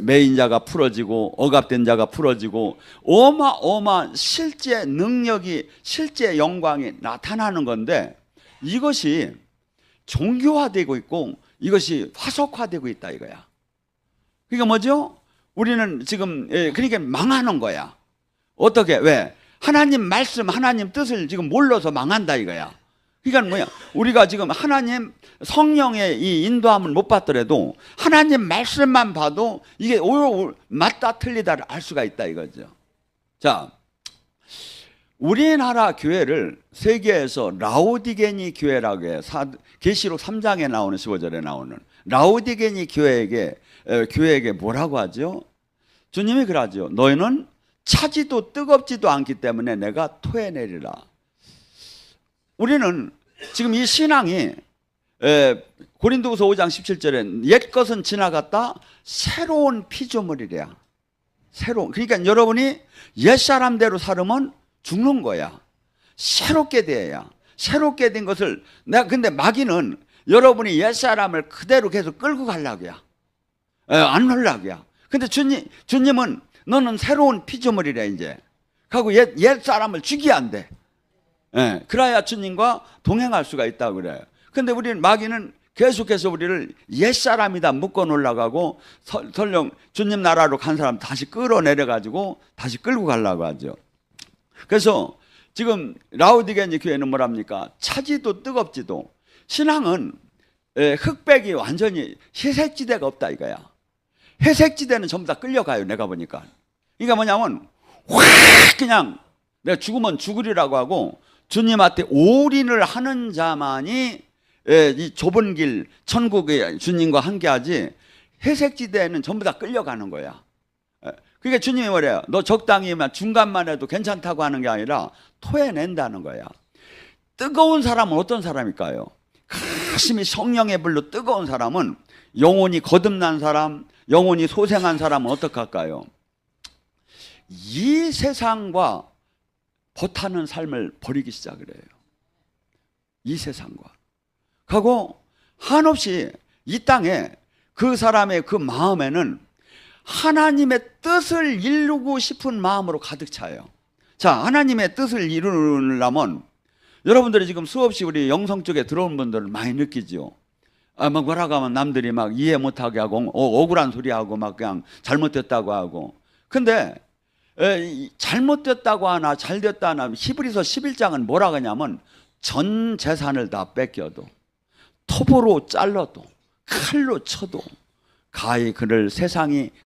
매인 자가 풀어지고 억압된 자가 풀어지고 어마어마한 실제 능력이 실제 영광이 나타나는 건데 이것이 종교화되고 있고 이것이 화석화되고 있다 이거야. 그러니까 뭐죠? 우리는 지금 예, 그러니까 망하는 거야. 어떻게 왜 하나님 말씀 하나님 뜻을 지금 몰라서 망한다 이거야. 그러니까 뭐야? 우리가 지금 하나님 성령의 이 인도함을 못 받더라도 하나님 말씀만 봐도 이게 오, 맞다 틀리다를 알 수가 있다 이거죠. 자, 우리나라 교회를 세계에서 라오디게니 교회라고 해. 사- 계시록 3장에 나오는 15절에 나오는 라오디게니 교회에게 에, 교회에게 뭐라고 하죠? 주님이 그러죠. 너희는 차지도 뜨겁지도 않기 때문에 내가 토해내리라. 우리는 지금 이 신앙이 에, 고린도후서 5장 17절에 옛 것은 지나갔다 새로운 피조물이래야. 새로운 그러니까 여러분이 옛 사람대로 살으면 죽는 거야. 새롭게 돼야. 새롭게 된 것을 내가 근데 마귀는 여러분이 옛 사람을 그대로 계속 끌고. 에, 안 하려고야. 근데 주님 주님은 너는 새로운 피조물이래 이제. 하고 옛, 옛 사람을 죽이야 안 돼. 예, 그래야 주님과 동행할 수가 있다고 그래요. 근데 우리는 마귀는 계속해서 우리를 옛사람이다 묶어 설- 설령 주님 나라로 간 사람 다시 끌어내려 가지고 다시 끌고 가려고 하죠. 그래서 지금 라우디게니 교회는 뭐랍니까? 차지도 뜨겁지도 신앙은 예, 흑백이 완전히 회색지대가 없다 이거야. 회색지대는 전부 다 끌려가요. 내가 보니까. 그러니까 뭐냐면 확 그냥 내가 죽으면 죽으리라고 하고 주님한테 올인을 하는 자만이 예, 이 좁은 길 천국에 주님과 함께하지 회색지대에는 전부 다 끌려가는 거야. 예, 그러니까 주님이 뭐래요? 너 적당히만 중간만 해도 괜찮다고 하는 게 아니라 토해낸다는 거야. 뜨거운 사람은 어떤 사람일까요? 가슴이 성령의 불로 뜨거운 사람은 영혼이 거듭난 사람, 영혼이 소생한 사람은 어떡할까요? 이 세상과 버타는 삶을 버리기 시작을 해요. 이 세상과. 하고 한없이 이 땅에 그 사람의 그 마음에는 하나님의 뜻을 이루고 싶은 마음으로 가득 차요. 자, 하나님의 뜻을 이루려면 여러분들이 지금 수없이 우리 영성 쪽에 들어온 분들은 많이 느끼죠. 아, 막 뭐라고 하면 남들이 막 이해 못하게 하고 어, 억울한 소리 하고 막 그냥 잘못됐다고 하고. 근데 잘못됐다고 하나 잘됐다 하나 히브리서 11장은 뭐라고 하냐면 전 재산을 다 뺏겨도 톱으로 잘라도 칼로 쳐도 가히 그를 세상이